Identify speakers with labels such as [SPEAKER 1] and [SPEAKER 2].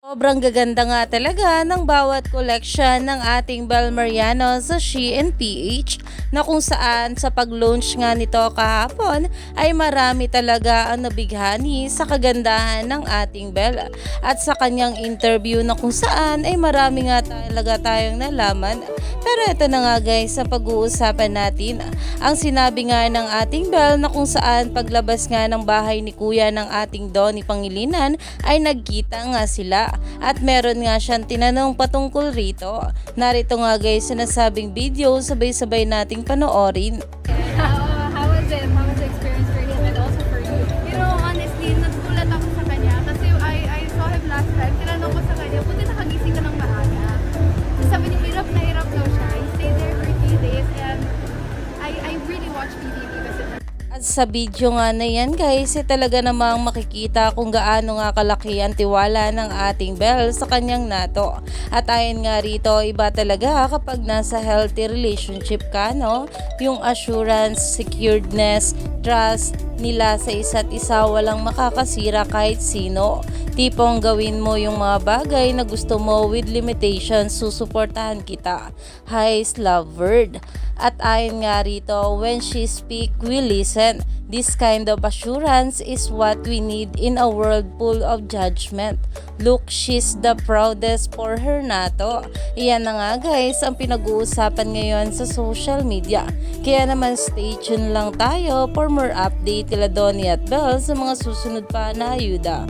[SPEAKER 1] Sobrang gaganda nga talaga ng bawat collection ng ating Bel Mariano sa She and PH na kung saan sa pag-launch nga nito kahapon ay marami talaga ang nabighani sa kagandahan ng ating Bel at sa kanyang interview na kung saan ay marami nga talaga tayong nalaman. Pero ito na nga guys sa pag-uusapan natin ang sinabi nga ng ating Bel na kung saan paglabas nga ng bahay ni kuya ng ating Donnie Pangilinan ay nagkita nga sila at meron nga siyang tinanong patungkol rito. Narito nga guys sa nasabing video sabay-sabay nating panoorin.
[SPEAKER 2] Sa
[SPEAKER 1] video nga na yan guys, eh, talaga namang makikita kung gaano nga kalaki ang tiwala ng ating Belle sa kanyang nato. At ayon nga rito, iba talaga kapag nasa healthy relationship ka, no? Yung assurance, securedness, trust nila sa isa't isa walang makakasira kahit sino. Tipong gawin mo yung mga bagay na gusto mo with limitations, susuportahan kita. Highest love word. At ayon nga rito, when she speak, we listen. This kind of assurance is what we need in a world full of judgment. Look, she's the proudest for her nato. Iyan na nga guys ang pinag-uusapan ngayon sa social media. Kaya naman stay tuned lang tayo for more update kila at Belle sa mga susunod pa na ayuda.